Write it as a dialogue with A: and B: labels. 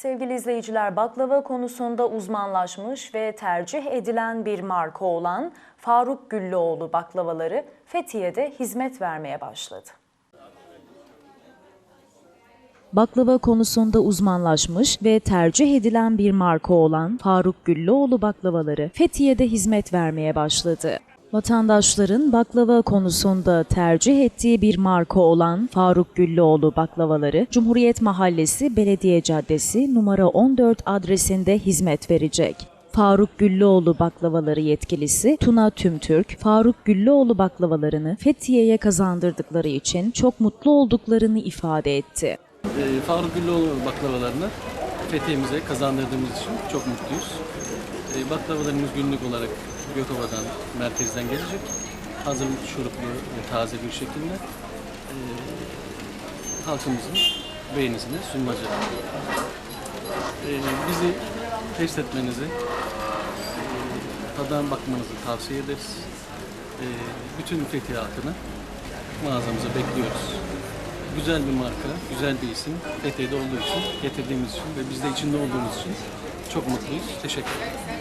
A: Sevgili izleyiciler, baklava konusunda uzmanlaşmış ve tercih edilen bir marka olan Faruk Güllüoğlu baklavaları Fethiye'de hizmet vermeye başladı. Baklava konusunda uzmanlaşmış ve tercih edilen bir marka olan Faruk Güllüoğlu baklavaları Fethiye'de hizmet vermeye başladı. Vatandaşların baklava konusunda tercih ettiği bir marka olan Faruk Güllüoğlu baklavaları Cumhuriyet Mahallesi Belediye Caddesi numara 14 adresinde hizmet verecek. Faruk Güllüoğlu baklavaları yetkilisi Tuna Tümtürk, Faruk Güllüoğlu baklavalarını Fethiye'ye kazandırdıkları için çok mutlu olduklarını ifade etti.
B: Ee, Faruk Güllüoğlu baklavalarını Fethiye'mize kazandırdığımız için çok mutluyuz. Ee, baklavalarımız günlük olarak Gökova'dan, merkezden gelecek. Hazır şuruplu ve taze bir şekilde ee, halkımızın beğenisine sunulacak. Ee, bizi test etmenizi, tadına bakmanızı tavsiye ederiz. Ee, bütün Fethiye halkını mağazamıza bekliyoruz. Güzel bir marka, güzel bir isim. Fethiye'de olduğu için, getirdiğimiz için ve biz de içinde olduğumuz için çok mutluyuz. Teşekkür ederim.